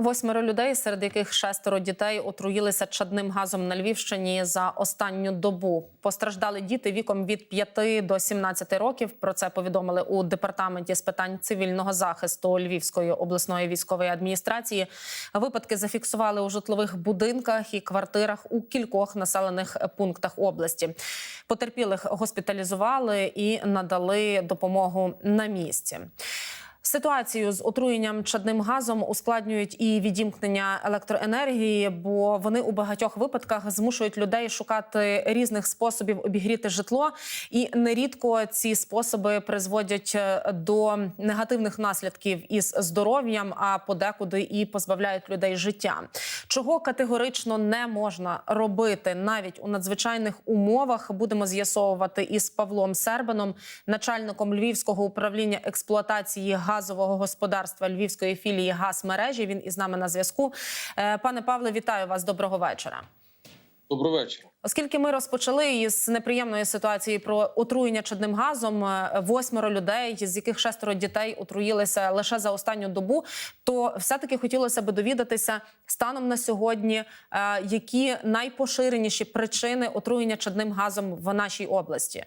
Восьмеро людей, серед яких шестеро дітей, отруїлися чадним газом на Львівщині за останню добу. Постраждали діти віком від 5 до 17 років. Про це повідомили у департаменті з питань цивільного захисту Львівської обласної військової адміністрації. Випадки зафіксували у житлових будинках і квартирах у кількох населених пунктах області. Потерпілих госпіталізували і надали допомогу на місці. Ситуацію з отруєнням чадним газом ускладнюють і відімкнення електроенергії, бо вони у багатьох випадках змушують людей шукати різних способів обігріти житло, і нерідко ці способи призводять е, до негативних наслідків із здоров'ям, а подекуди і позбавляють людей життя. Чого категорично не можна робити навіть у надзвичайних умовах, будемо з'ясовувати із Павлом Сербаном, начальником Львівського управління експлуатації газового господарства Львівської філії «Газмережі». Він із нами на зв'язку. Е, Пане Павле, вітаю вас. Доброго вечора. Доброго вечора. Оскільки ми розпочали із неприємної ситуації про отруєння чадним газом, е, восьмеро людей, з яких шестеро дітей отруїлися лише за останню добу, то все-таки хотілося би довідатися станом на сьогодні, е, які найпоширеніші причини отруєння чадним газом в нашій області.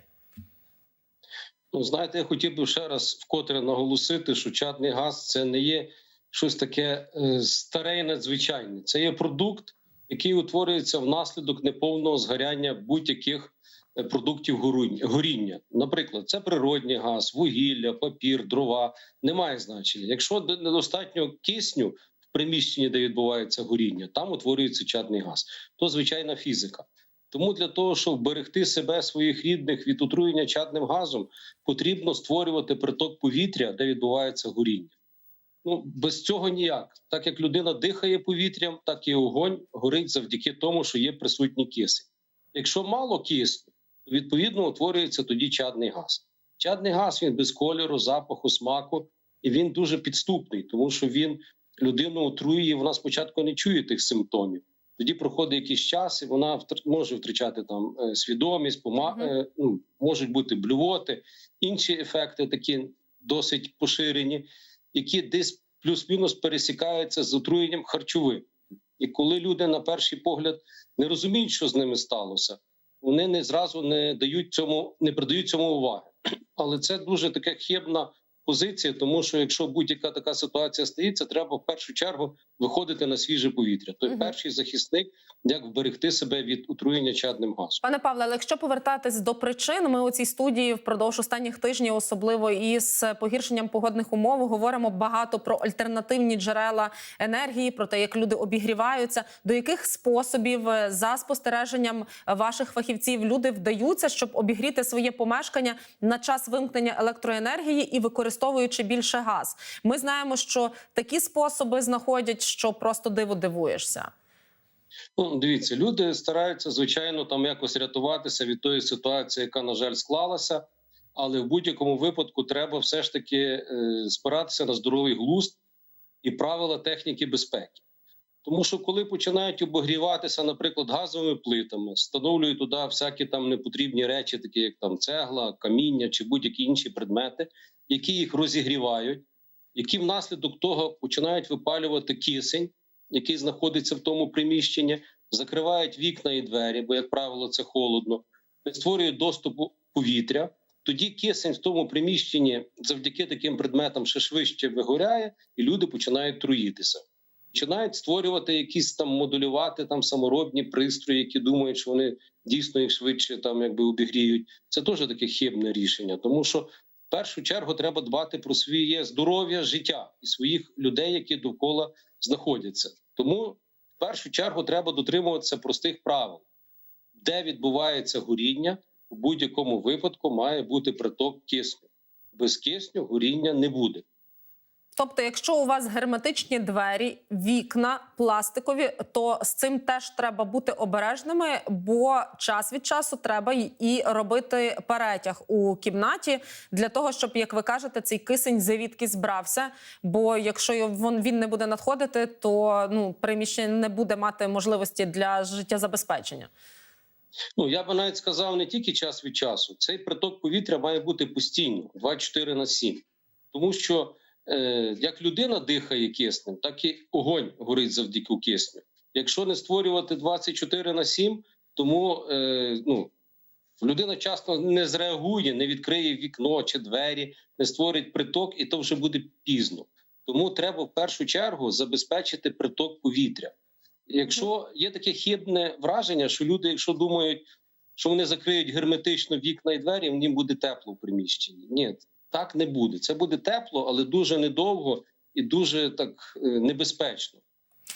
Ну, знаєте, я хотів би ще раз вкотре наголосити, що чадний газ це не є щось таке е, старе і надзвичайне. Це є продукт, який утворюється внаслідок неповного згоряння будь-яких е, продуктів горіння. Наприклад, це природний газ, вугілля, папір, дрова. Немає значення. Якщо недостатньо кисню в приміщенні, де відбувається горіння, там утворюється чадний газ. То звичайна фізика. Тому для того, щоб вберегти себе, своїх рідних від отруєння чадним газом, потрібно створювати приток повітря, де відбувається горіння. Ну без цього ніяк. Так як людина дихає повітрям, так і огонь горить завдяки тому, що є присутній кисень. Якщо мало кисню, то відповідно утворюється тоді чадний газ. Чадний газ він без кольору, запаху, смаку, і він дуже підступний, тому що він людину отруює. Вона спочатку не чує тих симптомів. Тоді проходить якийсь час, і вона втр- може втрачати там е, свідомість, пома... Е, ну, можуть бути блювоти, інші ефекти такі досить поширені, які десь плюс-мінус пересікаються з отруєнням харчовим. І коли люди на перший погляд не розуміють, що з ними сталося, вони не зразу не дають цьому, не придають цьому уваги. Але це дуже така хибна позиція, тому що якщо будь-яка така ситуація стається, треба в першу чергу виходити на свіже повітря. Той Мгм. перший захисник, як вберегти себе від отруєння чадним газом. Пане Павле, але якщо повертатись до причин, ми у цій студії впродовж останніх тижнів, особливо із погіршенням погодних умов, говоримо багато про альтернативні джерела енергії, про те, як люди обігріваються. До яких способів е, за спостереженням ваших фахівців люди вдаються, щоб обігріти своє помешкання на час вимкнення електроенергії і використовуючи більше газ? Ми знаємо, що такі способи знаходять, що просто диво дивуєшся. Ну, дивіться, люди стараються звичайно там якось рятуватися від тої ситуації, яка на жаль склалася. Але в будь-якому випадку треба все ж таки е, спиратися на здоровий глузд і правила техніки безпеки. Тому що коли починають обогріватися, наприклад, газовими плитами, встановлюють туди всякі там непотрібні речі, такі як там цегла, каміння чи будь-які інші предмети, які їх розігрівають, які внаслідок того починають випалювати кисень, який знаходиться в тому приміщенні, закривають вікна і двері, бо, як правило, це холодно, не створюють доступу повітря. Тоді кисень в тому приміщенні завдяки таким предметам ще швидше вигоряє, і люди починають труїтися. Починають створювати якісь там модулювати там саморобні пристрої, які думають, що вони дійсно їх швидше там якби обігріють. Це теж таке хибне рішення, тому що першу чергу треба дбати про своє здоров'я, життя і своїх людей, які довкола знаходяться. Тому в першу чергу треба дотримуватися простих правил, де відбувається горіння, у будь-якому випадку має бути приток кисню. Без кисню горіння не буде. Тобто, якщо у вас герметичні двері, вікна пластикові, то з цим теж треба бути обережними, бо час від часу треба і робити перетяг у кімнаті для того, щоб, як ви кажете, цей кисень звідки збрався. Бо якщо він не буде надходити, то ну приміщення не буде мати можливості для життєзабезпечення. Ну я би навіть сказав не тільки час від часу. Цей приток повітря має бути постійно 24 на 7. тому що як людина дихає киснем, так і огонь горить завдяки кисню. Якщо не створювати 24 на 7, тому е, ну, людина часто не зреагує, не відкриє вікно чи двері, не створить приток, і то вже буде пізно. Тому треба в першу чергу забезпечити приток повітря. Якщо є таке хибне враження, що люди, якщо думають, що вони закриють герметично вікна і двері, їм буде тепло в приміщенні. Ні, так не буде. Це буде тепло, але дуже недовго і дуже так е, небезпечно.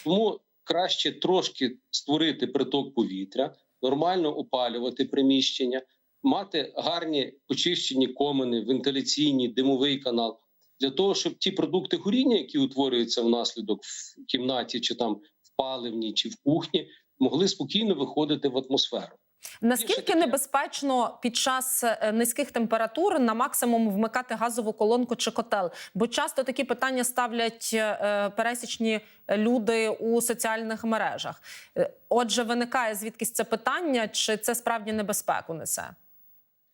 Тому краще трошки створити приток повітря, нормально опалювати приміщення, мати гарні очищені комини, вентиляційні, димовий канал для того, щоб ті продукти горіння, які утворюються внаслідок в кімнаті, чи там в паливній, чи в кухні, могли спокійно виходити в атмосферу. Наскільки небезпечно під час е, низьких температур на максимум вмикати газову колонку чи котел? Бо часто такі питання ставлять е, пересічні люди у соціальних мережах. Е, Отже, виникає звідкись це питання, чи це справді небезпеку несе?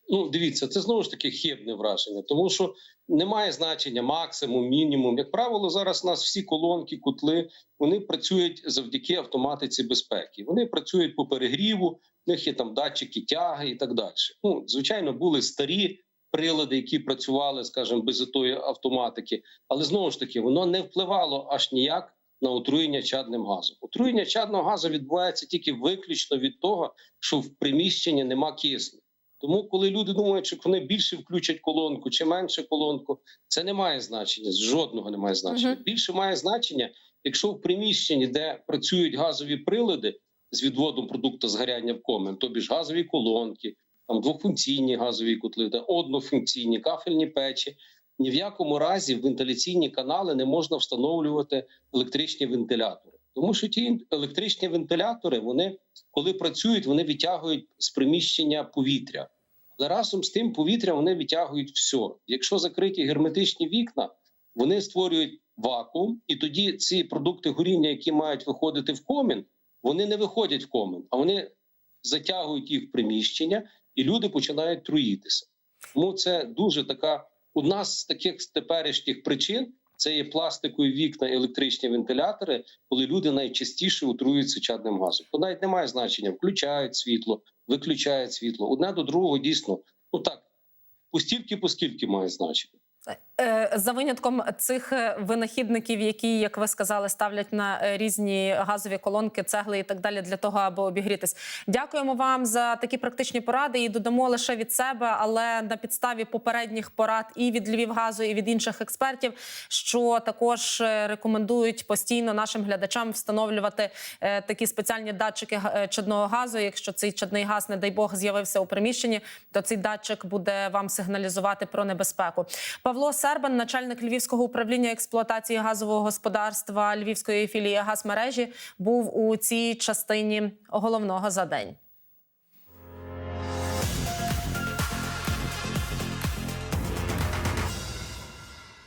Ну, дивіться, це знову ж таки хибне враження, тому що немає значення максимум, мінімум. Як правило, зараз у нас всі колонки, котли вони працюють завдяки автоматиці безпеки. Вони працюють по перегріву, в них є там датчики тяги і так далі. Ну, звичайно, були старі прилади, які працювали, скажімо, без тої автоматики, але знову ж таки воно не впливало аж ніяк на отруєння чадним газом. Отруєння чадного газу відбувається тільки виключно від того, що в приміщенні нема кисню. Тому, коли люди думають, що вони більше включать колонку чи менше колонку, це не має значення. Жодного не має значення. Мгм. Більше має значення, якщо в приміщенні, де працюють газові прилади з відводом продукту згоряння в комен, тобі ж газові колонки, там двохфункційні газові котли, та однофункційні кафельні печі. Ні в якому разі в вентиляційні канали не можна встановлювати електричні вентилятори, тому що ті електричні вентилятори, вони коли працюють, вони відтягують з приміщення повітря. Але разом з тим повітря вони відтягують все. Якщо закриті герметичні вікна, вони створюють вакуум, і тоді ці продукти горіння, які мають виходити в комін, вони не виходять в комін, а вони затягують їх в приміщення, і люди починають труїтися. Тому це дуже така одна з таких теперішніх причин. Це є пластикові вікна, електричні вентилятори, коли люди найчастіше отруюються чадним газом. То навіть немає значення, включають світло, виключають світло. Одне до другого дійсно, ну так, постільки, поскільки має значення. Е, За винятком цих е, винахідників, які, як ви сказали, ставлять на е, різні газові колонки, цегли і так далі для того, аби обігрітись. Дякуємо вам за такі практичні поради. І додамо лише від себе, але на підставі попередніх порад і від Львівгазу, і від інших експертів, що також рекомендують постійно нашим глядачам встановлювати такі спеціальні датчики чадного газу. Якщо цей чадний газ, не дай Бог, з'явився у приміщенні, то цей датчик буде вам сигналізувати про небезпеку. Павло Сербан, начальник Львівського управління експлуатації газового господарства Львівської філії газмережі, був у цій частині головного за день.